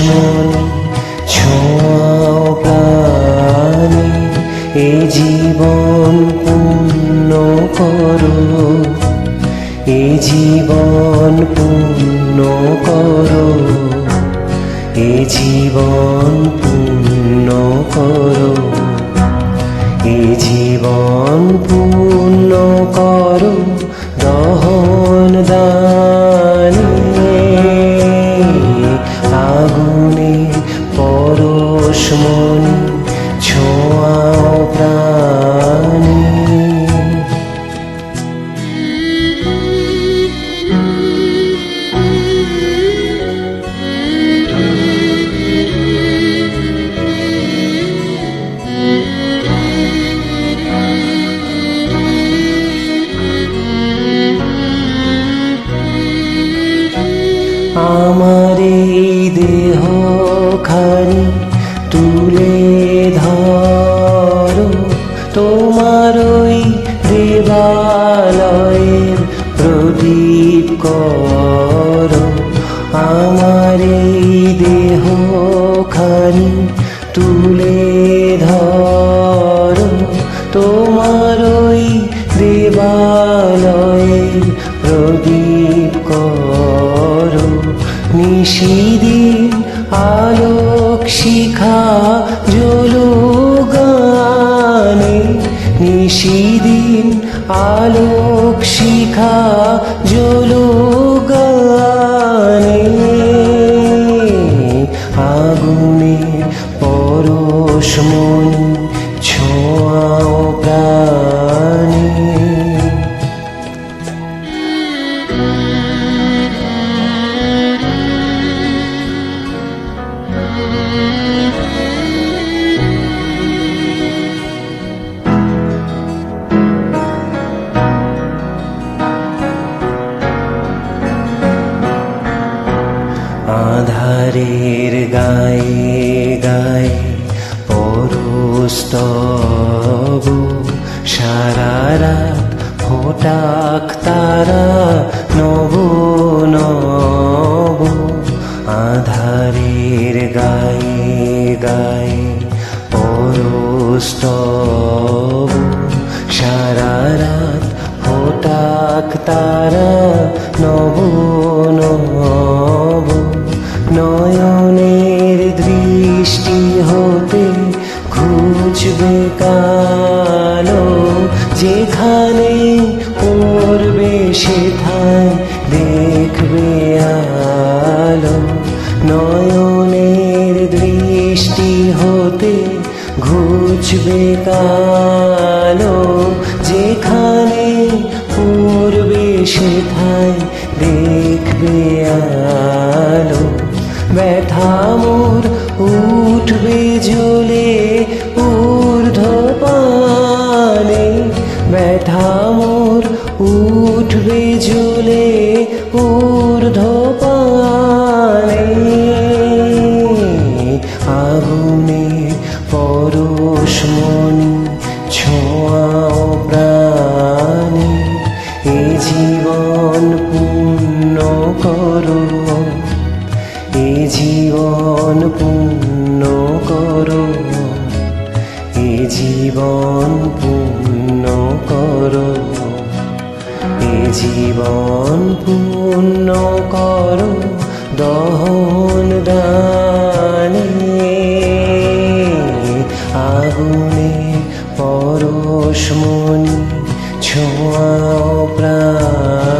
মনে ছোঁয়াও প্রাণে এ জীবন পূর্ণ করো। এ জীবন পূর্ণ করো। এ জীবন পূর্ণ করো। এ জীবন পূর্ণ করো। আগুনে পরশ মনি ছোঁয়াও প্রাণী। আমার এই তোমার ওই দেবালয়ের প্রদীপ করো। আমার এই দেহ খানি তুলে ধরো। তোমার ওই দেবালয়ের প্রদীপ করো। নিশিদিন ആലോ গাই গায়ে পরস্তব। সারা রাত ফোটাক তারা নব নয়নের দৃষ্টি হতে খুঁজবে কালো, যেখানে পড়বে সেথায় দেখবে আলো। নয়নের দৃষ্টি হতে ঘুচবে কালো, যেখানে পূর্বে সেথায় দেখবে আলো। ব্যথা মোর, উঠবে জ্বলে ঊর্ধ্ব পানে ব্যথা মোর, উঠবে জ্বলে ঊর্ধ্ব পানে আগুনে পরশ মনি, ছোঁয়াও প্রাণী। এ জীবন পূর্ণ করো। জীবন পূর্ণ করো। এ জীবন পূর্ণ করো। এ জীবন পূর্ণ করো। দহন দানে আগুনে পরশমণি ছোঁয়া প্রাণ।